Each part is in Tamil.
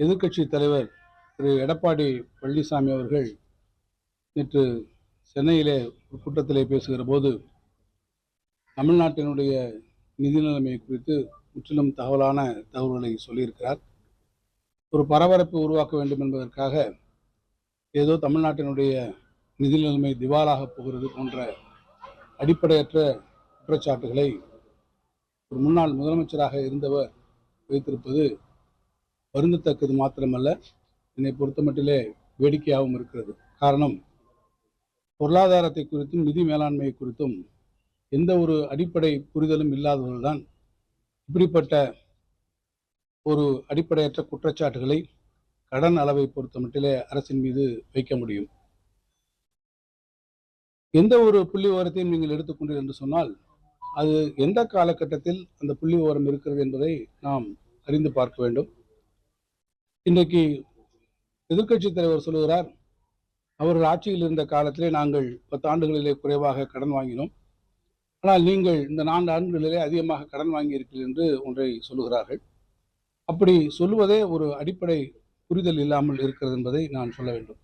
எதிர்க்கட்சி தலைவர் திரு. எடப்பாடி பழனிசாமி அவர்கள் நேற்று சென்னையிலே ஒரு கூட்டத்திலே பேசுகிற போது தமிழ்நாட்டினுடைய நிதி நிலைமை குறித்து முற்றிலும் தகவலான தகவல்களை சொல்லியிருக்கிறார். ஒரு பரபரப்பு உருவாக்க வேண்டும் என்பதற்காக ஏதோ தமிழ்நாட்டினுடைய நிதி நிலைமை திவாலாக போகிறது போன்ற அடிப்படையற்ற குற்றச்சாட்டுகளை ஒரு முன்னாள் முதலமைச்சராக இருந்தவர் வைத்திருப்பது வருந்தத்தக்கது மாத்திரமல்ல என்னை பொறுத்தமட்டிலே வேடிக்கையாகவும் இருக்கிறது. காரணம் பொருளாதாரத்தை குறித்தும் நிதி மேலாண்மை குறித்தும் எந்த ஒரு அடிப்படை புரிதலும் இல்லாதவர்கள்தான் இப்படிப்பட்ட ஒரு அடிப்படையற்ற குற்றச்சாட்டுகளை கடன் அளவை பொறுத்தமட்டிலே அரசின் மீது வைக்க முடியும். எந்த ஒரு புள்ளி விவரத்தையும் நீங்கள் எடுத்துக்கொண்டீர்கள் என்று சொன்னால் அது எந்த காலகட்டத்தில் அந்த புள்ளி விவரம் இருக்கிறது என்பதை நாம் அறிந்து பார்க்க வேண்டும். இன்றைக்கு எதிர்க்கட்சித் தலைவர் சொல்லுகிறார் அவர்கள் ஆட்சியில் இருந்த காலத்திலே நாங்கள் பத்து ஆண்டுகளிலே குறைவாக கடன் வாங்கினோம். ஆனால் நீங்கள் இந்த நான்கு ஆண்டுகளிலே அதிகமாக கடன் வாங்கியிருக்கிறீர்கள் என்று ஒன்றை சொல்லுகிறார்கள். அப்படி சொல்லுவதே ஒரு அடிப்படை புரிதல் இல்லாமல் இருக்கிறது என்பதை நான் சொல்ல வேண்டும்.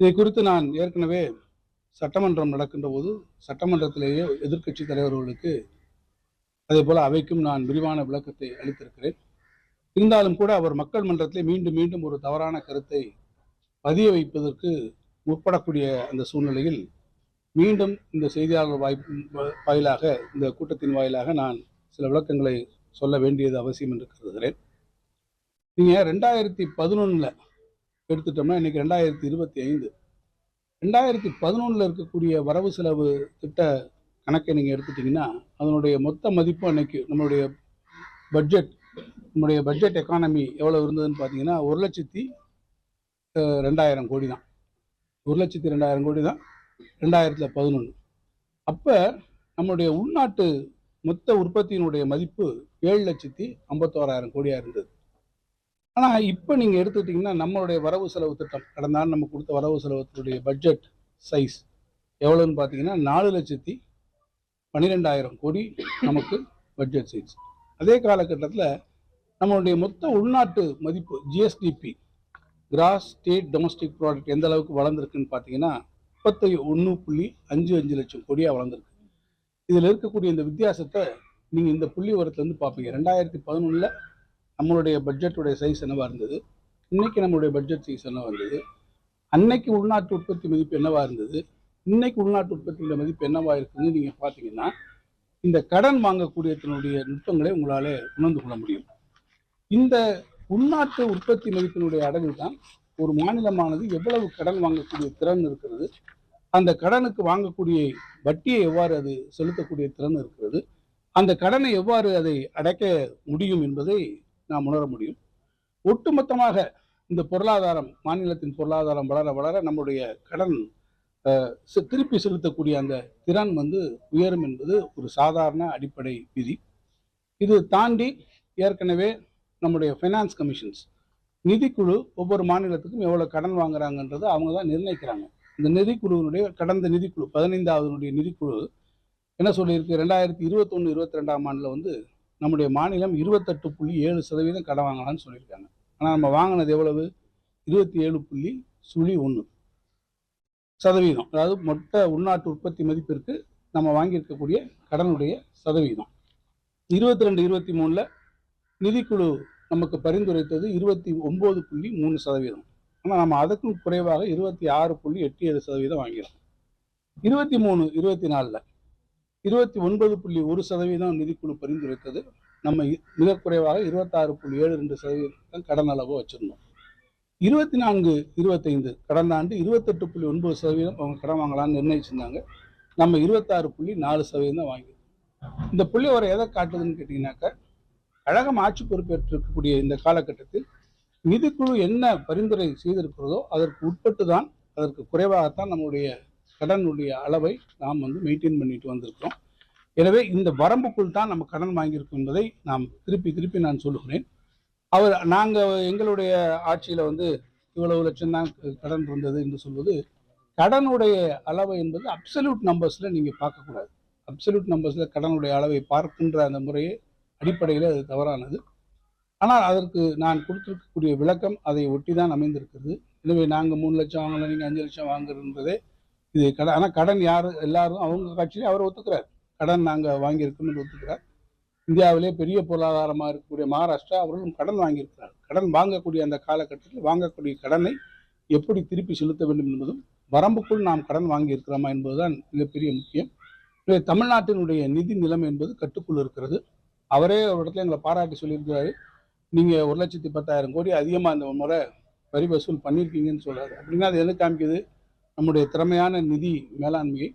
இதை குறித்து நான் ஏற்கனவே சட்டமன்றம் நடக்கின்ற போது சட்டமன்றத்திலேயே எதிர்க்கட்சி தலைவர்களுக்கு அதே போல் அவைக்கும் நான் விரிவான விளக்கத்தை அளித்திருக்கிறேன். இருந்தாலும் கூட அவர் மக்கள் மன்றத்திலே மீண்டும் மீண்டும் ஒரு தவறான கருத்தை பதிய வைப்பதற்கு முற்படக்கூடிய அந்த சூழ்நிலையில் மீண்டும் இந்த செய்தியாளர் வாய்ப்பு வாயிலாக இந்த கூட்டத்தின் வாயிலாக நான் சில விளக்கங்களை சொல்ல வேண்டியது அவசியம் என்று கருதுகிறேன். நீங்கள் ரெண்டாயிரத்தி பதினொன்றில் எடுத்துட்டோம்னா இன்னைக்கு ரெண்டாயிரத்தி இருபத்தி ஐந்து ரெண்டாயிரத்தி பதினொன்றில் இருக்கக்கூடிய வரவு செலவு திட்ட கணக்கை நீங்கள் எடுத்துட்டிங்கன்னா அதனுடைய மொத்த மதிப்பு அன்னைக்கு நம்மளுடைய பட்ஜெட் நம்முடைய பட்ஜெட் எக்கானமி எவ்வளோ இருந்ததுன்னு பார்த்தீங்கன்னா ஒரு லட்சத்தி ரெண்டாயிரம் கோடி தான். ஒரு லட்சத்தி ரெண்டாயிரம் கோடி தான். ரெண்டாயிரத்தில் பதினொன்று அப்போ நம்மளுடைய உள்நாட்டு மொத்த உற்பத்தியினுடைய மதிப்பு ஏழு லட்சத்தி ஐம்பத்தோராயிரம் கோடியாக இருந்தது. ஆனால் இப்போ நீங்கள் எடுத்துக்கிட்டிங்கன்னா நம்மளுடைய வரவு செலவு திட்டம் கடந்த ஆண்டு நம்ம கொடுத்த வரவு செலவுத்தினுடைய பட்ஜெட் சைஸ் எவ்வளோன்னு பார்த்தீங்கன்னா நாலு லட்சத்தி பன்னிரெண்டாயிரம் கோடி நமக்கு பட்ஜெட் சைஸ் அதே காலகட்டத்தில் நம்மளுடைய மொத்த உள்நாட்டு மதிப்பு GSDP gross state domestic product எந்த அளவுக்கு வளர்ந்துருக்குன்னு பார்த்தீங்கன்னா முப்பத்தி ஒன்று புள்ளி அஞ்சு அஞ்சு லட்சம் கோடியாக வளர்ந்துருக்கு. இதில் இருக்கக்கூடிய இந்த வித்தியாசத்தை நீங்கள் இந்த புள்ளி உரத்துலேருந்து பார்ப்பீங்க. ரெண்டாயிரத்தி பதினொன்றில் நம்மளுடைய பட்ஜெட்டுடைய சைஸ் என்னவாக இருந்தது? இன்னைக்கு நம்மளுடைய பட்ஜெட் சைஸ் என்னவாக இருந்தது? அன்னைக்கு உள்நாட்டு உற்பத்தி மதிப்பு என்னவாக இருந்தது? இன்னைக்கு உள்நாட்டு உற்பத்தியோட மதிப்பு என்னவாக இருக்குதுன்னு நீங்கள் பார்த்தீங்கன்னா இந்த கடன் வாங்கக்கூடியதனுடைய நுட்பங்களை உங்களால் உணர்ந்து கொள்ள முடியும். இந்த உள்நாட்டு உற்பத்தி மதிப்பினுடைய அடங்கு தான் ஒரு மாநிலமானது எவ்வளவு கடன் வாங்கக்கூடிய திறன் இருக்கிறது. அந்த கடனுக்கு வாங்கக்கூடிய வட்டியை எவ்வாறு அது செலுத்தக்கூடிய திறன் இருக்கிறது. அந்த கடனை எவ்வாறு அதை அடைக்க முடியும் என்பதை நாம் உணர முடியும். ஒட்டுமொத்தமாக இந்த பொருளாதாரம் மாநிலத்தின் பொருளாதாரம் வளர வளர நம்முடைய கடன் திருப்பி செலுத்தக்கூடிய அந்த திறன் வந்து உயரும் என்பது ஒரு சாதாரண அடிப்படை விதி. இது தாண்டி ஏற்கனவே நம்முடைய ஃபைனான்ஸ் கமிஷன்ஸ் நிதிக்குழு ஒவ்வொரு மாநிலத்துக்கும் எவ்வளோ கடன் வாங்குறாங்கன்றது அவங்க தான் நிர்ணயிக்கிறாங்க. இந்த நிதிக்குழுவினுடைய கடந்த நிதிக்குழு பதினைந்தாவதுனுடைய நிதிக்குழு என்ன சொல்லியிருக்கு? ரெண்டாயிரத்தி இருபத்தொன்று இருபத்தி ரெண்டாம் ஆண்டில் வந்து நம்முடைய மாநிலம் இருபத்தெட்டு புள்ளி ஏழு சதவீதம் கடன் வாங்கலாம்னு சொல்லியிருக்காங்க. ஆனால் நம்ம வாங்கினது எவ்வளவு? இருபத்தி ஏழு புள்ளி சுழி ஒன்று சதவீதம். அதாவது மொத்த உள்நாட்டு உற்பத்தி மதிப்பிற்கு நம்ம வாங்கியிருக்கக்கூடிய கடனுடைய சதவீதம். இருபத்தி ரெண்டு இருபத்தி மூணில் நிதிக்குழு நமக்கு பரிந்துரைத்தது இருபத்தி ஒம்பது புள்ளி மூணு சதவீதம். ஆனால் நம்ம அதுக்கும் குறைவாக இருபத்தி ஆறு புள்ளி எட்டு ஏழு சதவீதம் வாங்கிறோம் இருபத்தி மூணு இருபத்தி நாலில் இருபத்தி ஒன்பது புள்ளி ஒரு சதவீதம் நிதிக்குழு பரிந்துரைத்தது. நம்ம மிக குறைவாக இருபத்தாறு புள்ளி ஏழு ரெண்டு சதவீதம் கடன் அளவு வச்சுருந்தோம். இருபத்தி நான்கு இருபத்தைந்து கடந்த ஆண்டு இருபத்தெட்டு புள்ளி ஒன்பது சதவீதம் அவங்க கடன் வாங்கலாம்னு நிர்ணயிச்சிருந்தாங்க. நம்ம இருபத்தாறு புள்ளி நாலு சதவீதம் தான் வாங்கியிருக்கோம். இந்த புள்ளி வரை எதை காட்டுதுன்னு கேட்டிங்கனாக்கா கழகம் ஆட்சி பொறுப்பேற்றிருக்கக்கூடிய இந்த காலகட்டத்தில் நிதிக்குழு என்ன பரிந்துரை செய்திருக்கிறதோ அதற்கு உட்பட்டு தான் அதற்கு குறைவாகத்தான் நம்முடைய கடனுடைய அளவை நாம் வந்து மெயின்டைன் பண்ணிட்டு வந்திருக்கிறோம். எனவே இந்த வரம்புக்குள் தான் நம்ம கடன் வாங்கியிருக்கோம் என்பதை நாம் திருப்பி திருப்பி நான் சொல்லுகிறேன். அவர் நாங்கள் எங்களுடைய ஆட்சியில் வந்து இவ்வளவு லட்சம் தான் கடன் இருந்தது என்று சொல்வது கடனுடைய அளவு என்பது அப்சல்யூட் நம்பர்ஸில் நீங்கள் பார்க்கக்கூடாது. அப்சல்யூட் நம்பர்ஸில் கடனுடைய அளவை பார்க்கின்ற அந்த முறையை அடிப்படையில் அது தவறானது. ஆனால் அதற்கு நான் கொடுத்துருக்கக்கூடிய விளக்கம் அதை ஒட்டி தான் அமைந்திருக்கிறது. எனவே நாங்கள் மூணு லட்சம் வாங்கல நீங்கள் அஞ்சு லட்சம் வாங்குறதுன்றதே இது கடன் ஆனால் கடன் யார் எல்லாரும் அவங்க கட்சியிலே அவர் ஒத்துக்கிறார். கடன் நாங்கள் வாங்கியிருக்கோம்னு ஒத்துக்கிறார். இந்தியாவிலே பெரிய பொருளாதாரமாக இருக்கக்கூடிய மகாராஷ்டிரா அவர்களும் கடன் வாங்கியிருக்கிறார். கடன் வாங்கக்கூடிய அந்த காலகட்டத்தில் வாங்கக்கூடிய கடனை எப்படி திருப்பி செலுத்த வேண்டும் என்பதும் வரம்புக்குள் நாம் கடன் வாங்கியிருக்கிறோமா என்பதுதான் மிகப்பெரிய முக்கியம். தமிழ்நாட்டினுடைய நிதி நிலம் என்பது கட்டுக்குள் இருக்கிறது. அவரே ஒரு இடத்துல எங்களை பாராட்டி சொல்லியிருக்கிறாரு. நீங்கள் ஒரு லட்சத்தி பத்தாயிரம் கோடி அதிகமாக இந்த முறை வரி வசூல் பண்ணியிருக்கீங்கன்னு சொல்றாரு. அப்படின்னா அது எது காமிக்குது? நம்முடைய திறமையான நிதி மேலாண்மையை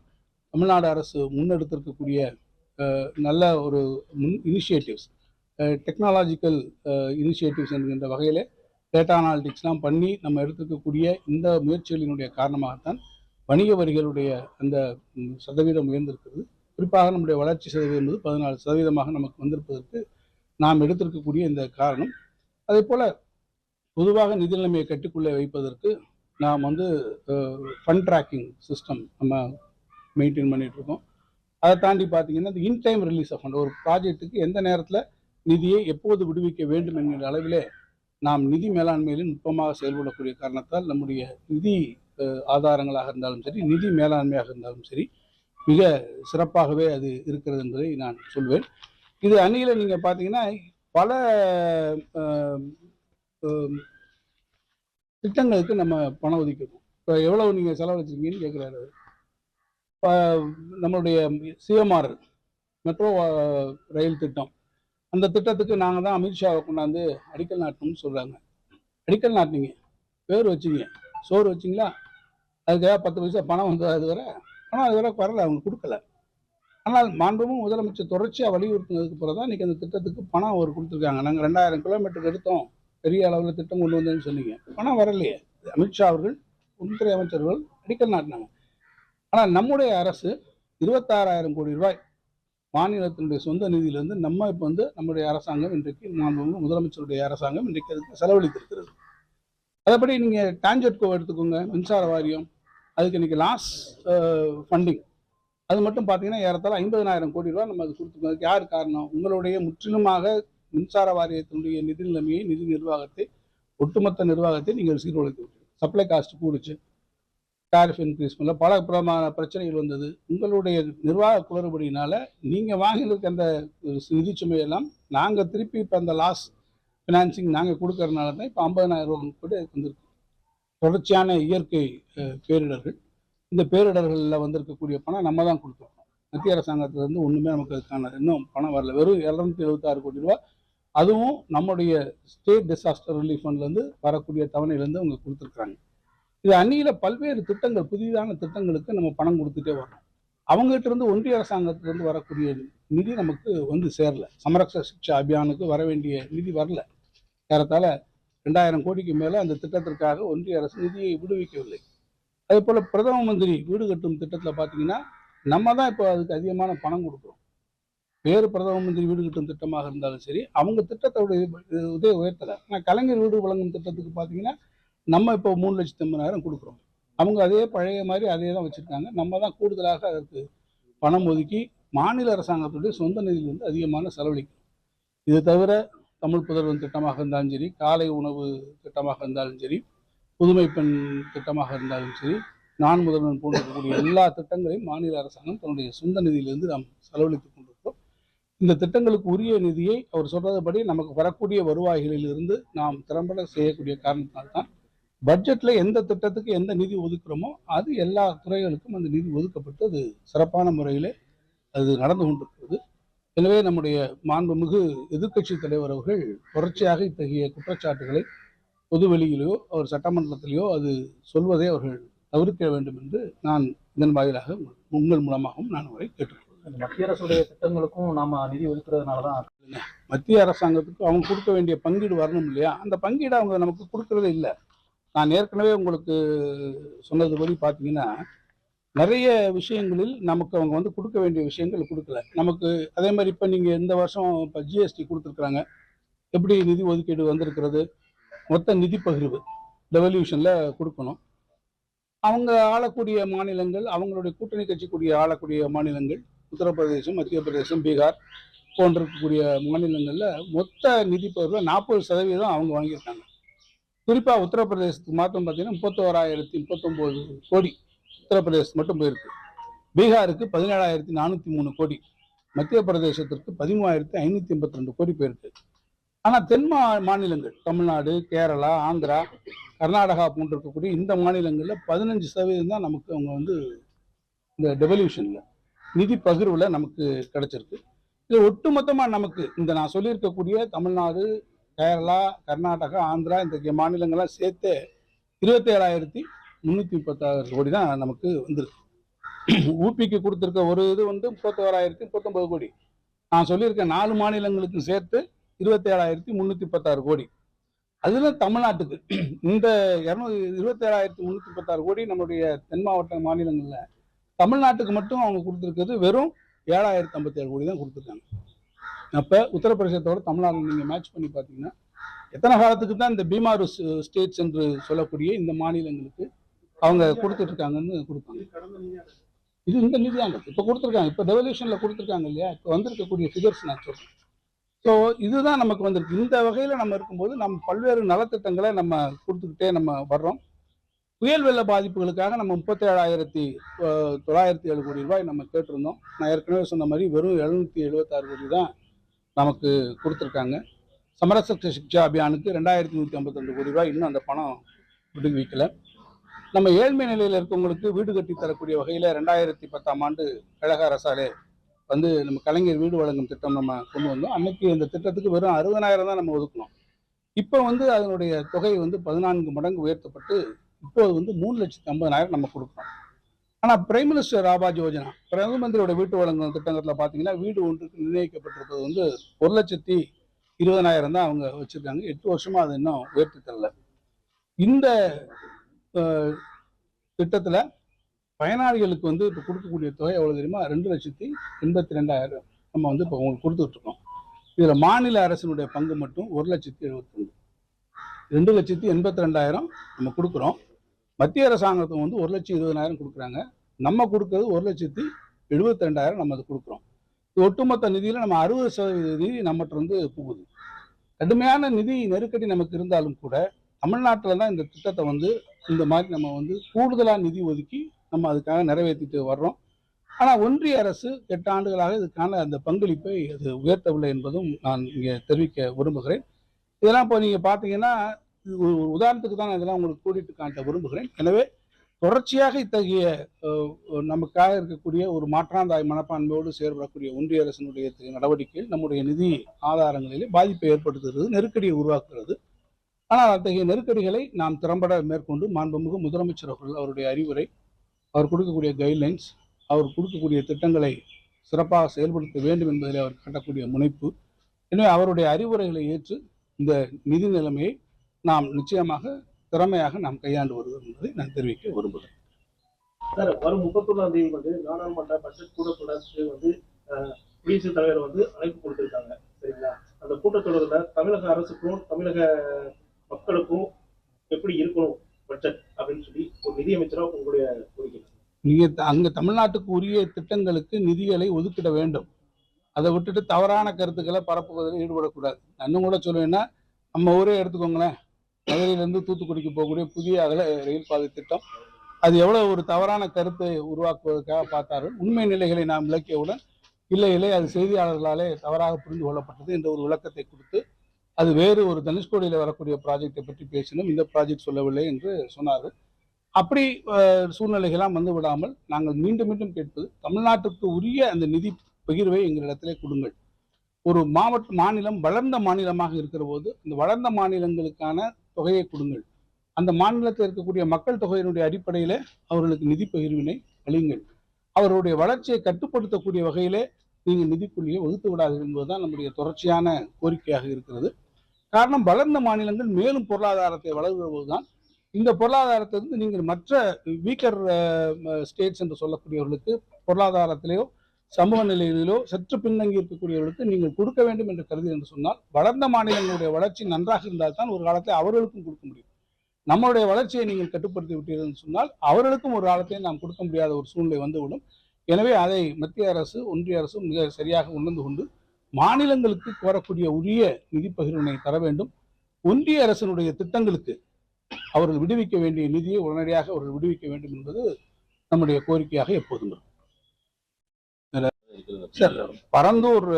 தமிழ்நாடு அரசு முன்னெடுத்திருக்கக்கூடிய நல்ல ஒரு முன் இனிஷியேட்டிவ்ஸ் டெக்னாலஜிக்கல் இனிஷியேட்டிவ்ஸ் என்கின்ற வகையில் டேட்டா அனாலிட்டிக்ஸ்லாம் பண்ணி நம்ம எடுத்துக்கக்கூடிய இந்த முயற்சிகளினுடைய காரணமாகத்தான் வணிக வரிகளுடைய அந்த சதவீதம் உயர்ந்திருக்கிறது. குறிப்பாக நம்முடைய வளர்ச்சி சதவீதம் என்பது பதினாலு சதவீதமாக நமக்கு வந்திருப்பதற்கு நாம் எடுத்திருக்கக்கூடிய இந்த காரணம். அதே போல் பொதுவாக நிதி நிலைமையை கட்டுக்குள்ளே வைப்பதற்கு நாம் வந்து ஃபண்ட் ட்ராக்கிங் சிஸ்டம் நம்ம மெயின்டைன் பண்ணிட்டு இருக்கோம். அதை தாண்டி பார்த்தீங்கன்னா இந்த in time release of fund ஒரு ப்ராஜெக்ட்டுக்கு எந்த நேரத்தில் நிதியை எப்போது விடுவிக்க வேண்டும் என்கிற அளவிலே நாம் நிதி மேலாண்மையிலும் நுட்பமாக செயல்படக்கூடிய காரணத்தால் நம்முடைய நிதி ஆதாரங்களாக இருந்தாலும் சரி நிதி மேலாண்மையாக இருந்தாலும் சரி மிக சிறப்பாகவே அது இருக்கிறது என்பதை நான் சொல்வேன். இது அணியில் நீங்கள் பார்த்தீங்கன்னா பல திட்டங்களுக்கு நம்ம பணம் ஒதுக்கிறோம் இப்போ எவ்வளவு நீங்கள் செலவழிச்சிருக்கீங்கன்னு கேட்குறாரு இப்போ நம்மளுடைய சிஎம்ஆர் மெட்ரோ ரயில் திட்டம். அந்த திட்டத்துக்கு நாங்கள் தான் அமித்ஷாவை கொண்டாந்து அடிக்கல் நாட்டணும்னு சொல்கிறாங்க அடிக்கல் நாட்டினீங்க. பேர் வச்சிங்க. சோறு வச்சிங்களா? அதுக்காக பத்து பைசா பணம் வந்தது அது வரை ஆனால் அது வரை வரல அவங்க கொடுக்கல. ஆனால் மாண்புமும் முதலமைச்சர் தொடர்ச்சியாக வலியுறுத்தினதுக்கு பிறகு தான் இன்றைக்கி அந்த திட்டத்துக்கு பணம் அவர் கொடுத்துருக்காங்க. நாங்கள் ரெண்டாயிரம் கிலோமீட்டருக்கு எடுத்தோம். பெரிய அளவில் திட்டம் கொண்டு வந்தேன்னு சொன்னீங்க. பணம் வரலையே. அமித்ஷா அவர்கள் உள்துறை அமைச்சர்கள் அடிக்கல் நாட்டினாங்க. ஆனால் நம்முடைய அரசு இருபத்தாறாயிரம் கோடி ரூபாய் மாநிலத்தினுடைய சொந்த நிதியிலிருந்து நம்ம இப்போ வந்து நம்முடைய அரசாங்கம் இன்றைக்கு மாண்புமிகு முதலமைச்சருடைய அரசாங்கம் இன்றைக்கு அதுக்கு செலவழித்திருக்கிறது. அதபடி நீங்கள் டான்ஜெட்கோ எடுத்துக்கோங்க. மின்சார வாரியம் அதுக்கு இன்னைக்கு லாஸ் ஃபண்டிங் அது மட்டும் பார்த்தீங்கன்னா ஏறத்தாழ ஐம்பதனாயிரம் கோடி ரூபா நம்ம அது கொடுத்துருக்கோம். யார் காரணம்? உங்களுடைய முற்றிலுமாக மின்சார வாரியத்தினுடைய நிதி நிலைமையை நிதி நிர்வாகத்தை ஒட்டுமொத்த நிர்வாகத்தை நீங்கள் சீர்குலைத்து விட்டீங்க சப்ளை காஸ்ட் கூடுச்சு. டாரிஃப் இன்க்ரீஸ் பண்ணல. பல பிரமான பிரச்சனைகள் வந்தது. உங்களுடைய நிர்வாக குளறுபடியினால நீங்கள் வாங்கியிருக்க அந்த நிதி சுமையெல்லாம் நாங்கள் திருப்பி இப்போ அந்த லாஸ் ஃபினான்சிங் நாங்கள் கொடுக்கறதுனால தான் இப்போ ஐம்பதனாயிரம் ரூபா கூட வந்திருக்கு. தொடர்ச்சியான இயற்கை பேரிடர்கள். இந்த பேரிடர்களில் வந்திருக்கக்கூடிய பணம் நம்ம தான் கொடுத்துருக்கோம் மத்திய அரசாங்கத்திலேருந்து ஒன்றுமே நமக்கு அதுக்கான இன்னும் பணம் வரல. வெறும் இரநூத்தி எழுபத்தாறு கோடி ரூபா அதுவும் நம்முடைய ஸ்டேட் டிசாஸ்டர் ரிலீஃப் ஃபண்ட்லேருந்து வரக்கூடிய தவணையிலேருந்து அவங்க கொடுத்துருக்குறாங்க. இது அந்நியில் பல்வேறு திட்டங்கள் புதிதான திட்டங்களுக்கு நம்ம பணம் கொடுத்துட்டே வரோம் அவங்ககிட்ட இருந்து ஒன்றிய அரசாங்கத்திலிருந்து வரக்கூடிய நிதி நமக்கு வந்து சேரல. சமரச சிக்ஷா அபியானுக்கு வர வேண்டிய நிதி வரல. ஏறத்தாழ ரெண்டாயிரம் கோடிக்கு மேலே அந்த திட்டத்திற்காக ஒன்றிய அரசு நிதியை விடுவிக்கவில்லை. அதே போல் பிரதம மந்திரி வீடு கட்டும் திட்டத்தில் பார்த்தீங்கன்னா நம்ம தான் இப்போ அதுக்கு அதிகமான பணம் கொடுக்குறோம். வேறு பிரதம மந்திரி வீடு கட்டும் திட்டமாக இருந்தாலும் சரி அவங்க திட்டத்தோடைய உதவி உயர்த்தலை. ஆனால் கலைஞர் வீடு வழங்கும் திட்டத்துக்கு பார்த்தீங்கன்னா நம்ம இப்போ மூணு லட்சத்தி ஐம்பதாயிரம் கொடுக்குறோம். அவங்க அதே பழைய மாதிரி அதே தான் வச்சுருக்காங்க. நம்ம தான் கூடுதலாக அதற்கு பணம் ஒதுக்கி மாநில அரசாங்கத்துடைய சொந்த நிதியிலிருந்து அதிகமான செலவழிக்கும் இது தவிர தமிழ் புதல்வன் திட்டமாக இருந்தாலும் சரி காலை உணவு திட்டமாக இருந்தாலும் சரி புதுமை பெண் திட்டமாக இருந்தாலும் சரி நான் முதல்வன் போன்றிருக்கக்கூடிய எல்லா திட்டங்களையும் மாநில அரசாங்கம் தன்னுடைய சொந்த நிதியிலிருந்து நாம் செலவழித்துக் கொண்டிருக்கிறோம். இந்த திட்டங்களுக்கு உரிய நிதியை அவர் சொல்றதுபடி நமக்கு வரக்கூடிய வருவாய்களில் இருந்து நாம் திறம்பட செய்யக்கூடிய காரணத்தினால்தான் பட்ஜெட்ல எந்த திட்டத்துக்கு எந்த நிதி ஒதுக்குறோமோ அது எல்லா துறைகளுக்கும் அந்த நிதி ஒதுக்கப்பட்டு அது சிறப்பான முறையிலே அது நடந்து கொண்டிருக்கிறது. எனவே நம்முடைய மாண்புமிகு எதிர்க்கட்சி தலைவர் அவர்கள் தொடர்ச்சியாக இத்தகைய குற்றச்சாட்டுகளை பொதுவெளியிலோ அவர் சட்டமன்றத்திலேயோ அது சொல்வதை அவர்கள் தவிர்க்க வேண்டும் என்று நான் இதன் வாயிலாக உங்கள் மூலமாகவும் நான் அவரை கேட்டுக்கொள்கிறேன். மத்திய அரசுடைய திட்டங்களுக்கும் நாம நிதி ஒதுக்குறதுனால தான் மத்திய அரசாங்கத்துக்கு அவங்க கொடுக்க வேண்டிய பங்கீடு வரணும் இல்லையா? அந்த பங்கீடு அவங்க நமக்கு கொடுக்கறதே இல்லை. நான் ஏற்கனவே உங்களுக்கு சொன்னதுபடி பார்த்தீங்கன்னா நிறைய விஷயங்களில் நமக்கு அவங்க வந்து கொடுக்க வேண்டிய விஷயங்கள் கொடுக்கல. நமக்கு அதே மாதிரி இப்போ நீங்கள் இந்த வருஷம் இப்போ ஜிஎஸ்டி கொடுத்துருக்குறாங்க. எப்படி நிதி ஒதுக்கீடு வந்திருக்கிறது? மொத்த நிதி பகிர்வு ரெவல்யூஷனில் கொடுக்கணும். அவங்க ஆளக்கூடிய மாநிலங்கள் அவங்களுடைய கூட்டணி கட்சி கூடிய ஆளக்கூடிய மாநிலங்கள் உத்தரப்பிரதேசம் மத்திய பிரதேசம் பீகார் போன்ற இருக்கக்கூடிய மாநிலங்களில் மொத்த நிதி பகிர்வுல நாற்பது சதவீதம் அவங்க வாங்கியிருக்காங்க. குறிப்பாக உத்தரப்பிரதேசத்துக்கு மாத்திரம் பார்த்தீங்கன்னா முப்பத்தோராயிரத்தி முப்பத்தொம்போது கோடி. உத்தரப்பிரதேசம் மட்டும் போயிருக்கு. பீகாருக்கு பதினேழாயிரத்தி நானூற்றி மூணு கோடி. மத்திய பிரதேசத்திற்கு பதிமூவாயிரத்தி ஐநூற்றி எண்பத்தி ரெண்டு கோடி போயிருக்கு. ஆனால் தென் மா மாநிலங்கள் தமிழ்நாடு கேரளா ஆந்திரா கர்நாடகா போன்று இருக்கக்கூடிய இந்த மாநிலங்களில் பதினஞ்சு சதவீதம் தான் நமக்கு அவங்க வந்து இந்த டெவல்யூஷனில் நிதி பகிர்வில் நமக்கு கிடைச்சிருக்கு. இது ஒட்டுமொத்தமாக நமக்கு இந்த நான் சொல்லியிருக்கக்கூடிய தமிழ்நாடு கேரளா கர்நாடகா ஆந்திரா இந்த மாநிலங்கள்லாம் சேர்த்து இருபத்தி ஏழாயிரத்தி முந்நூற்றி முப்பத்தாறு கோடி தான் நமக்கு வந்துருக்கு. ஊபிக்கு கொடுத்துருக்க ஒரு இது வந்து முப்பத்தோராயிரத்தி முப்பத்தொம்பது கோடி. நான் சொல்லியிருக்கேன் நாலு மாநிலங்களுக்கும் சேர்த்து இருபத்தி ஏழாயிரத்தி முந்நூற்றி பத்தாறு கோடி. அதில் தமிழ்நாட்டுக்கு. இந்த இரநூறு இருபத்தேழாயிரத்தி முந்நூற்றி பத்தாறு கோடி நம்மளுடைய தென் மாவட்ட மாநிலங்களில் தமிழ்நாட்டுக்கு மட்டும் அவங்க கொடுத்துருக்கிறது வெறும் ஏழாயிரத்தி ஐம்பத்தேழு கோடி தான் கொடுத்துருக்காங்க. அப்போ உத்தரப்பிரதேசத்தோட தமிழ்நாடு நீங்கள் மேட்ச் பண்ணி பார்த்தீங்கன்னா எத்தனை காலத்துக்கு தான் இந்த பீமாரு ஸ்டேட்ஸ் என்று சொல்லக்கூடிய இந்த மாநிலங்களுக்கு அவங்க கொடுத்துட்டு இருக்காங்கன்னு கொடுப்பாங்க. இது இந்த நிதியாங்க இப்போ கொடுத்துருக்காங்க. இப்போ ரெவல்யூஷனில் கொடுத்துருக்காங்க இல்லையா? இப்போ வந்திருக்கக்கூடிய ஃபிகர்ஸ் நான் சொல்கிறேன் ஸோ இதுதான் நமக்கு வந்திருக்கு. இந்த வகையில் நம்ம இருக்கும்போது நம்ம பல்வேறு நலத்திட்டங்களை நம்ம கொடுத்துக்கிட்டே நம்ம வர்றோம். புயல் வெள்ள பாதிப்புகளுக்காக நம்ம முப்பத்தேழாயிரத்தி தொள்ளாயிரத்தி ஏழு கோடி ரூபாய் நம்ம கேட்டிருந்தோம். நான் ஏற்கனவே சொன்ன மாதிரி வெறும் எழுநூற்றி எழுபத்தாறு கோடி தான் நமக்கு கொடுத்துருக்காங்க. சமரச சிக்ஷா அபியானுக்கு ரெண்டாயிரத்தி நூற்றி ஐம்பத்தி கோடி ரூபாய் இன்னும் அந்த பணம் விடுவிக்கலை. நம்ம ஏழ்மை நிலையில் இருக்கவங்களுக்கு வீடு கட்டி தரக்கூடிய வகையில் ரெண்டாயிரத்தி பத்தாம் ஆண்டு கழக அரசாலே வந்து நம்ம கலைஞர் வீடு வழங்கும் திட்டம் நம்ம கொண்டு வந்தோம். அன்னைக்கு இந்த திட்டத்துக்கு வெறும் அறுபதாயிரம் தான் நம்ம ஒதுக்கணும் இப்போ வந்து அதனுடைய தொகை வந்து பதினான்கு மடங்கு உயர்த்தப்பட்டு இப்போது வந்து மூணு லட்சத்தி ஐம்பதாயிரம் நம்ம கொடுக்குறோம். ஆனால் பிரைம் மினிஸ்டர் ஆபாஜ் யோஜனா பிரதம மந்திரியோட வீட்டு வழங்கும் திட்டத்தில் பார்த்தீங்கன்னா வீடு ஒன்றுக்கு நிர்ணயிக்கப்பட்டிருப்பது வந்து ஒரு லட்சத்தி இருபதனாயிரம் தான் அவங்க வச்சுருக்காங்க. எட்டு வருஷமாக அது இன்னும் உயர்த்தி தரல. இந்த திட்டத்தில் பயனாளிகளுக்கு வந்து இப்போ கொடுக்கக்கூடிய தொகை எவ்வளோ தெரியுமா? ரெண்டு லட்சத்தி எண்பத்தி ரெண்டாயிரம் நம்ம வந்து இப்போ உங்களுக்கு கொடுத்துட்ருக்கோம். இதில் மாநில அரசினுடைய பங்கு மட்டும் ஒரு லட்சத்தி எழுபத்தி ரெண்டு ரெண்டு லட்சத்தி எண்பத்தி ரெண்டாயிரம் நம்ம கொடுக்குறோம். மத்திய அரசாங்கத்தை வந்து ஒரு லட்சம் இருபதாயிரம் கொடுக்குறாங்க. நம்ம கொடுக்கறது ஒரு லட்சத்தி எழுபத்தி ரெண்டாயிரம் நம்ம அது கொடுக்குறோம். இது ஒட்டுமொத்த நிதியில் நம்ம அறுபது சதவீத நிதி நம்மகிட்ட வந்து போகுது. கடுமையான நிதி நெருக்கடி நமக்கு இருந்தாலும் கூட தமிழ்நாட்டில் தான் இந்த திட்டத்தை வந்து இந்த மாதிரி நம்ம வந்து கூடுதலாக நிதி ஒதுக்கி நம்ம அதுக்காக நிறைவேற்றிட்டு வர்றோம். ஆனால் ஒன்றிய அரசு எட்டு ஆண்டுகளாக இதுக்கான அந்த பங்களிப்பை அது உயர்த்தவில்லை என்பதும் நான் இங்கே தெரிவிக்க விரும்புகிறேன். இதெல்லாம் இப்போ நீங்கள் பார்த்தீங்கன்னா ஒரு உதாரணத்துக்கு தான் நான் இதெல்லாம் உங்களுக்கு கூட்டிட்டு காட்ட விரும்புகிறேன். எனவே தொடர்ச்சியாக இத்தகைய நமக்காக இருக்கக்கூடிய ஒரு மாற்றாந்தாய் மனப்பான்மையோடு செயல்படக்கூடிய ஒன்றிய அரசினுடைய நடவடிக்கைகள் நம்முடைய நிதி ஆதாரங்களிலே பாதிப்பை ஏற்படுத்துகிறது நெருக்கடியை உருவாக்குகிறது. ஆனால் அத்தகைய நெருக்கடிகளை நாம் திறம்பட மேற்கொண்டு மாண்புமிகு முதலமைச்சர் அவர்கள் அவருடைய அறிவுரை அவர் கொடுக்கக்கூடிய கைட்லைன்ஸ் அவர் கொடுக்கக்கூடிய திட்டங்களை சிறப்பாக செயல்படுத்த வேண்டும் என்பதில் அவர் காட்டக்கூடிய முனைப்பு. எனவே அவருடைய அறிவுரைகளை ஏற்று இந்த நிதி நிலைமையை நாம் நிச்சயமாக திறமையாக நாம் கையாண்டு வருவோம் என்பதை நான் தெரிவிக்க விரும்புகிறேன். சார் வரும் முப்பத்தொன்னாம் தேதி வந்து நாடாளுமன்ற பட்ஜெட் கூட்டத்தொடருக்கு வந்து குடியரசுத் தலைவர் வந்து அழைப்பு கொடுத்திருக்காங்க. சரிங்களா? அந்த கூட்டத்தொடர்ல தமிழக அரசுக்கும் தமிழக மக்களுக்கும் எப்படி இருக்கணும் பட்ஜெட் அப்படின்னு சொல்லி ஒரு நிதியமைச்சராக உங்களுடைய கோரிக்கை. நீங்க த- அங்க தமிழ்நாட்டுக்கு உரிய திட்டங்களுக்கு நிதிகளை ஒதுக்கிட வேண்டும். அதை விட்டுட்டு தவறான கருத்துக்களை பரப்புவதில் ஈடுபடக்கூடாது. இன்னும் கூட சொல்லுவேன்னா நம்ம ஊரே எடுத்துக்கோங்களேன். மதுரையிலேருந்து தூத்துக்குடிக்கு போகக்கூடிய புதிய அகல ரயில் பாதை திட்டம் அது எவ்வளோ ஒரு தவறான கருத்தை உருவாக்குவதற்காக பார்த்தார்கள் உண்மை நிலைகளை நாம் விளக்கியவுடன் இல்லை இல்லை அது செய்தியாளர்களாலே தவறாக புரிந்து கொள்ளப்பட்டது என்ற ஒரு விளக்கத்தை கொடுத்து அது வேறு ஒரு தனுஷ்கோடியில் வரக்கூடிய ப்ராஜெக்டை பற்றி பேசினோம். இந்த ப்ராஜெக்ட் சொல்லவில்லை என்று சொன்னார்கள். அப்படி சூழ்நிலைகளாம் வந்து விடாமல் நாங்கள் மீண்டும் மீண்டும் கேட்பது தமிழ்நாட்டுக்கு உரிய அந்த நிதி பகிர்வை எங்களிடத்திலே கொடுங்கள். ஒரு மாவட்ட மாநிலம் வளர்ந்த மாநிலமாக இருக்கிற போது இந்த வளர்ந்த மாநிலங்களுக்கான தொகையை கொடுங்கள். அந்த மாநிலத்தில் இருக்கக்கூடிய மக்கள் தொகையினுடைய அடிப்படையில் அவர்களுக்கு நிதி பகிர்வினை அளியுங்கள் அவருடைய வளர்ச்சியை கட்டுப்படுத்தக்கூடிய வகையிலே நீங்கள் நிதிக்குள்ளியை வகுத்து விடாது என்பதுதான் நம்முடைய தொடர்ச்சியான கோரிக்கையாக இருக்கிறது. காரணம் வளர்ந்த மாநிலங்கள் மேலும் பொருளாதாரத்தை வளர்கிற போதுதான் இந்த வந்து நீங்கள் மற்ற வீக்கர் ஸ்டேட்ஸ் என்று சொல்லக்கூடியவர்களுக்கு பொருளாதாரத்திலேயோ சமூக நிலையிலோ சற்று பின்தங்கி இருக்கக்கூடியவர்களுக்கு நீங்கள் கொடுக்க வேண்டும் என்று கருதி என்று சொன்னால் வளர்ந்த மாநிலங்களுடைய வளர்ச்சி நன்றாக இருந்தால் தான் ஒரு காலத்தை அவர்களுக்கும் கொடுக்க முடியும். நம்மளுடைய வளர்ச்சியை நீங்கள் கட்டுப்படுத்தி விட்டீர்கள் என்று சொன்னால் அவர்களுக்கும் ஒரு காலத்தை நாம் கொடுக்க முடியாத ஒரு சூழ்நிலை வந்துவிடும். எனவே அதை மத்திய அரசு ஒன்றிய அரசு மிக சரியாக உணர்ந்து கொண்டு மாநிலங்களுக்கு கோரக்கூடிய உரிய நிதி பகிர்வினை தர வேண்டும். ஒன்றிய அரசினுடைய திட்டங்களுக்கு அவர்கள் விடுவிக்க வேண்டிய நிதியை உடனடியாக அவர்கள் விடுவிக்க வேண்டும் என்பது நம்முடைய கோரிக்கையாக எப்போதும் இருக்கும். சார் பரந்தூர்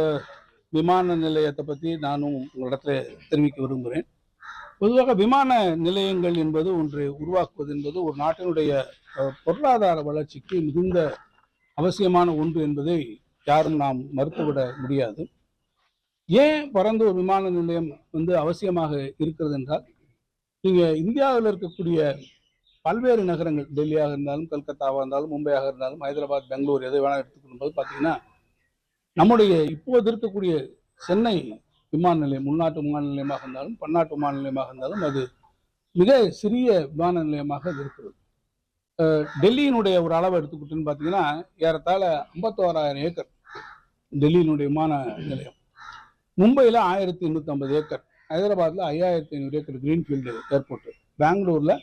விமான நிலையத்தை பற்றி நானும் உங்களிடத்துல தெரிவிக்க விரும்புகிறேன் பொதுவாக விமான நிலையங்கள் என்பது ஒன்று உருவாக்குவது என்பது ஒரு நாட்டினுடைய பொருளாதார வளர்ச்சிக்கு மிகுந்த அவசியமான ஒன்று என்பதை யாரும் நாம் மறுத்துவிட முடியாது. ஏன் பரந்தூர் விமான நிலையம் வந்து அவசியமாக இருக்கிறது என்றால் நீங்கள் இந்தியாவில் இருக்கக்கூடிய பல்வேறு நகரங்கள் டெல்லியாக இருந்தாலும் கல்கத்தாவாக இருந்தாலும் மும்பையாக இருந்தாலும் ஹைதராபாத் பெங்களூர் எதை வேணாலும் எடுத்துக்கொள்ளும் போது பார்த்தீங்கன்னா நம்முடைய இப்போது இருக்கக்கூடிய சென்னை விமான நிலையம் உள்நாட்டு விமான நிலையமாக இருந்தாலும் பன்னாட்டு விமான நிலையமாக இருந்தாலும் அது மிக சிறிய விமான நிலையமாக அது இருக்கிறது. டெல்லியினுடைய ஒரு அளவை எடுத்துக்கிட்டுன்னு பார்த்தீங்கன்னா ஏறத்தாழ ஐம்பத்தோராயிரம் ஏக்கர் டெல்லியினுடைய விமான நிலையம். மும்பையில் ஆயிரத்தி எண்ணூற்றி ஐம்பது ஏக்கர் ஹைதராபாத்தில் ஐயாயிரத்தி ஐநூறு ஏக்கர் கிரீன்ஃபீல்டு ஏர்போர்ட்டு பெங்களூரில்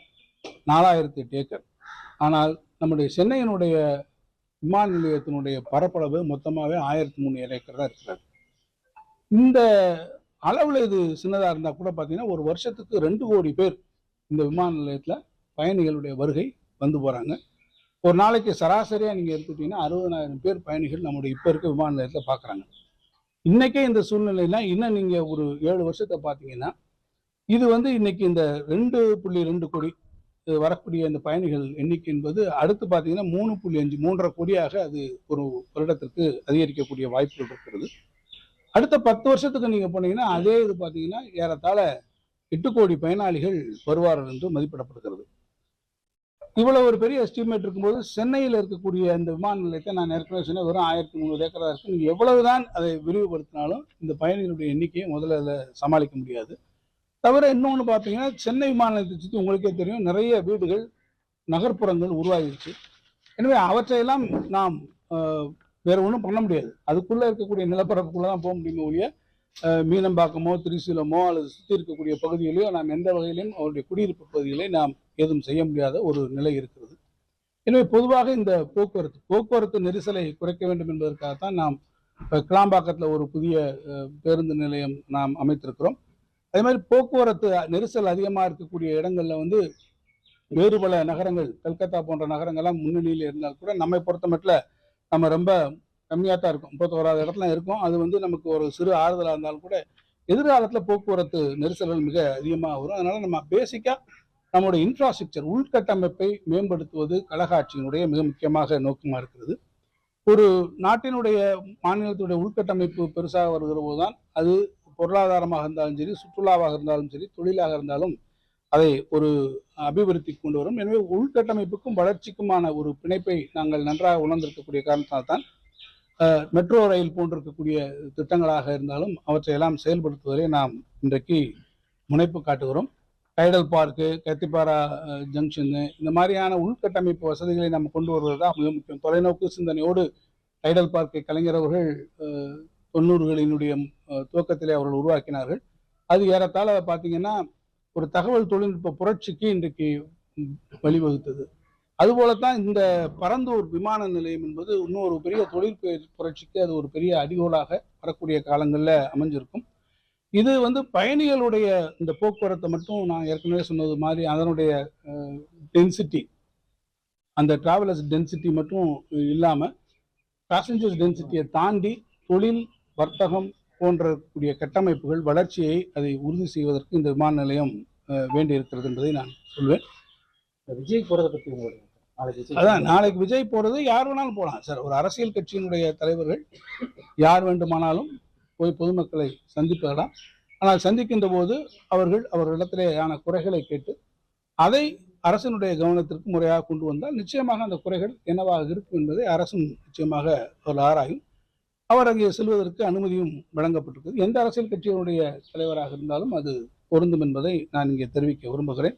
நாலாயிரத்தி எட்டு ஏக்கர். ஆனால் நம்முடைய சென்னையினுடைய விமான நிலையத்தினுடைய பரப்பளவு மொத்தமாகவே ஆயிரத்தி ஏழு ஏக்கர் தான் இருக்கிறது. இந்த அளவில் இது சின்னதாக இருந்தால் கூட பார்த்தீங்கன்னா ஒரு வருஷத்துக்கு ரெண்டு கோடி பேர் இந்த விமான நிலையத்தில் பயணிகளுடைய வருகை வந்து போகிறாங்க ஒரு நாளைக்கு சராசரியாக நீங்கள் எடுத்துக்கிட்டீங்கன்னா அறுபதனாயிரம் பேர் பயணிகள் நம்முடைய இப்போ இருக்க விமான நிலையத்தில் பார்க்குறாங்க இன்னைக்கே இந்த சூழ்நிலைனா இன்னும் நீங்கள் ஒரு ஏழு வருஷத்தை பார்த்தீங்கன்னா இது வந்து இன்னைக்கு இந்த ரெண்டு புள்ளி ரெண்டு கோடி வரக்கூடிய இந்த பயணிகள் எண்ணிக்கை என்பது அடுத்து பார்த்தீங்கன்னா மூணு புள்ளி அஞ்சு மூன்றரை கோடியாக அது ஒரு வருடத்திற்கு அதிகரிக்கக்கூடிய வாய்ப்புகள் இருக்கிறது. அடுத்த பத்து வருஷத்துக்கு நீங்கள் போனீங்கன்னா அதே இது பார்த்தீங்கன்னா ஏறத்தாழ எட்டு கோடி பயனாளிகள் வருவார்கள் என்று மதிப்பிடப்படுகிறது. இவ்வளோ ஒரு பெரிய எஸ்டிமேட் இருக்கும்போது சென்னையில் இருக்கக்கூடிய இந்த விமான நிலையத்தை நான் ஏற்கனவே சொன்னேன் வெறும் ஆயிரத்தி முந்நூறு ஏக்கராக இருக்கு. நீங்கள் எவ்வளவுதான் அதை விரிவுபடுத்தினாலும் இந்த பயணிகளுடைய எண்ணிக்கையை முதல்ல அதில் சமாளிக்க முடியாது. தவிர இன்னொன்று பார்த்தீங்கன்னா சென்னை விமான நிலையத்தை சுற்றி உங்களுக்கே தெரியும் நிறைய வீடுகள் நகர்ப்புறங்கள் உருவாகிடுச்சு எனவே அவற்றையெல்லாம் நாம் வேறு வேற ஒன்றும் பண்ண முடியாது. அதுக்குள்ளே இருக்கக்கூடிய நிலப்பரப்புக்குள்ளே தான் போக முடியுமே ஒழிய மீனம்பாக்கமோ திரிசூலமோ அல்லது சுற்றி இருக்கக்கூடிய பகுதிகளையோ நாம் எந்த வகையிலும் அவருடைய குடியிருப்பு பகுதிகளை நாம் எதுவும் செய்ய முடியாத ஒரு நிலை இருக்கிறது. எனவே பொதுவாக இந்த போக்குவரத்து போக்குவரத்து நெரிசலை குறைக்க வேண்டும் என்பதற்காகத்தான் நாம் இப்போ கிளாம்பாக்கத்தில் ஒரு புதிய பேருந்து நிலையம் நாம் அமைத்திருக்கிறோம். அதே மாதிரி போக்குவரத்து நெரிசல் அதிகமாக இருக்கக்கூடிய இடங்களில் வந்து வேறு பல நகரங்கள் கல்கத்தா போன்ற நகரங்கள்லாம் முன்னணியில் இருந்தால் கூட நம்மை பொறுத்த மட்டும் நம்ம ரொம்ப கம்மியாக தான் இருக்கும். முப்பத்தோராது இடத்துல இருக்கும். அது வந்து நமக்கு ஒரு சிறு ஆறுதலாக இருந்தாலும் கூட எதிர்காலத்தில் போக்குவரத்து நெரிசல்கள் மிக அதிகமாக வரும். அதனால் நம்ம பேசிக்காக நம்முடைய இன்ஃப்ராஸ்ட்ரக்சர் உள்கட்டமைப்பை மேம்படுத்துவது கழகாட்சியினுடைய மிக முக்கியமாக நோக்கமாக இருக்கிறது. ஒரு நாட்டினுடைய மாநிலத்துடைய உள்கட்டமைப்பு பெருசாக வருகிற போதுதான் அது பொருளாதாரமாக இருந்தாலும் சரி சுற்றுலாவாக இருந்தாலும் சரி தொழிலாக இருந்தாலும் அதை ஒரு அபிவிருத்தி கொண்டு வரும். எனவே உள்கட்டமைப்புக்கும் வளர்ச்சிக்குமான ஒரு பிணைப்பை நாங்கள் நன்றாக உணர்ந்திருக்கக்கூடிய காரணத்தால் தான் மெட்ரோ ரயில் போன்றிருக்கக்கூடிய திட்டங்களாக இருந்தாலும் அவற்றையெல்லாம் செயல்படுத்துவதிலே நாம் இன்றைக்கு முனைப்பு காட்டுகிறோம். டைடல் பார்க்கு கத்திப்பாரா ஜங்ஷனு இந்த மாதிரியான உள்கட்டமைப்பு வசதிகளை நம்ம கொண்டு வருவது தான் மிக முக்கியம். தொலைநோக்கு சிந்தனையோடு டைடல் பார்க்கை கலைஞர் அவர்கள் தொண்ணூறுகளினுடைய துவக்கத்திலே அவர்கள் உருவாக்கினார்கள். அது ஏறத்தாழ பார்த்தீங்கன்னா ஒரு தகவல் தொழில்நுட்ப புரட்சிக்கு இன்றைக்கு வழிவகுத்தது. அதுபோலத்தான் இந்த பரந்தூர் விமான நிலையம் என்பது இன்னொரு பெரிய தொழில் புரட்சிக்கு அது ஒரு பெரிய அடிகோலாக வரக்கூடிய காலங்களில் அமைஞ்சிருக்கும். இது வந்து பயணிகளுடைய இந்த போக்குவரத்தை மட்டும் நான் ஏற்கனவே சொன்னது மாதிரி அதனுடைய டென்சிட்டி அந்த டிராவலர்ஸ் டென்சிட்டி மட்டும் இல்லாமல் பேசஞ்சர்ஸ் டென்சிட்டியை தாண்டி தொழில் வர்த்தகம் போன்ற கூடிய கட்டமைப்புகள் வளர்ச்சியை அதை உறுதி செய்வதற்கு இந்த விமான நிலையம் வேண்டியிருக்கிறது வேண்டி இருக்கிறது என்பதை நான் சொல்வேன். விஜய் போறதை பத்தி உங்களுடைய அதான் நாளைக்கு விஜய் போறது யார் வேணாலும் போகலாம் சார் ஒரு அரசியல் கட்சியினுடைய தலைவர்கள் யார் வேண்டுமானாலும் போய் பொதுமக்களை சந்திப்பதெல்லாம் ஆனால் சந்திக்கின்ற போது அவர்கள் அவர்களிடத்திலே ஆன குறைகளை கேட்டு அதை அரசினுடைய கவனத்திற்கு முறையாக கொண்டு வந்தால் நிச்சயமாக அந்த குறைகள் என்னவாக இருக்கும் என்பதை அரசும் நிச்சயமாக ஒரு ஆராயும். அவர் அங்கே செல்வதற்கு அனுமதியும் வழங்கப்பட்டிருக்கிறது. எந்த அரசியல் கட்சியினுடைய தலைவராக இருந்தாலும் அது பொருந்தும் என்பதை நான் இங்கே தெரிவிக்க விரும்புகிறேன்.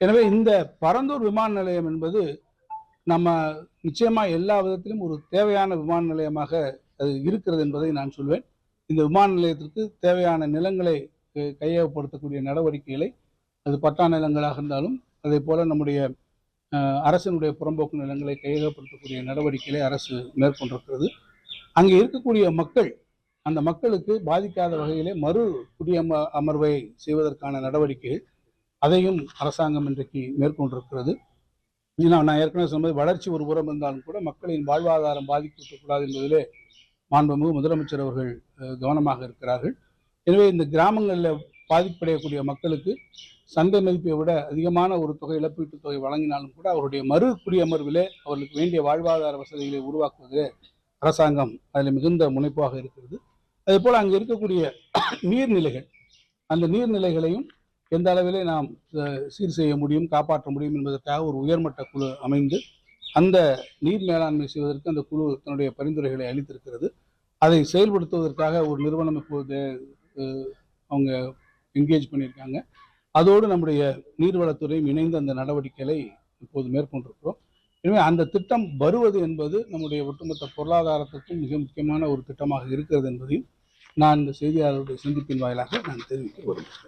எனவே இந்த பரந்தூர் விமான நிலையம் என்பது நம்ம நிச்சயமா எல்லா விதத்திலும் ஒரு தேவையான விமான நிலையமாக அது இருக்கிறது என்பதை நான் சொல்வேன். இந்த விமான நிலையத்திற்கு தேவையான நிலங்களை கையகப்படுத்தக்கூடிய நடவடிக்கைகளை அது பட்டா நிலங்களாக இருந்தாலும் அதே போல நம்முடைய அரசினுடைய புறம்போக்கு நிலங்களை கையகப்படுத்தக்கூடிய நடவடிக்கைகளை அரசு மேற்கொண்டிருக்கிறது. அங்கே இருக்கக்கூடிய மக்கள் அந்த மக்களுக்கு பாதிக்காத வகையிலே மறு குடியம அமர்வை செய்வதற்கான நடவடிக்கைகள் அதையும் அரசாங்கம் இன்றைக்கு மேற்கொண்டிருக்கிறது. ஏன்னா நான் ஏற்கனவே சொன்னது வளர்ச்சி ஒரு புறம் இருந்தாலும் கூட மக்களின் வாழ்வாதாரம் பாதிக்கப்படக்கூடாது என்பதிலே மாண்புமிகு முதலமைச்சர் அவர்கள் கவனமாக இருக்கிறார்கள். எனவே இந்த கிராமங்களில் பாதிப்படையக்கூடிய மக்களுக்கு சந்தை மதிப்பை விட அதிகமான ஒரு தொகை இழப்பீட்டுத் தொகை வழங்கினாலும் கூட அவருடைய மறு குடியமர்விலே அவர்களுக்கு வேண்டிய வாழ்வாதார வசதிகளை உருவாக்குவதிலே அரசாங்கம் அதில் மிகுந்த முனைப்பாக இருக்கிறது. அதே போல் அங்கே இருக்கக்கூடிய நீர்நிலைகள் அந்த நீர்நிலைகளையும் எந்த அளவிலே நாம் சீர் செய்ய முடியும் காப்பாற்ற முடியும் என்பதற்காக ஒரு உயர்மட்ட குழு அமைந்து அந்த நீர் மேலாண்மை செய்வதற்கு அந்த குழு தன்னுடைய பரிந்துரைகளை அளித்திருக்கிறது. அதை செயல்படுத்துவதற்காக ஒரு நிறுவனம் இப்போது அவங்க என்கேஜ் பண்ணியிருக்காங்க. அதோடு நம்முடைய நீர்வளத்துறையும் இணைந்து அந்த நடவடிக்கைகளை இப்போது மேற்கொண்டிருக்கிறோம். எனவே அந்த திட்டம் வருவது என்பது நம்முடைய ஒட்டுமொத்த பொருளாதாரத்திற்கும் மிக முக்கியமான ஒரு திட்டமாக இருக்கிறது என்பதையும் நான் இந்த செய்தியாளருடைய சந்திப்பின் வாயிலாக நான் தெரிவிக்க விரும்புகிறேன்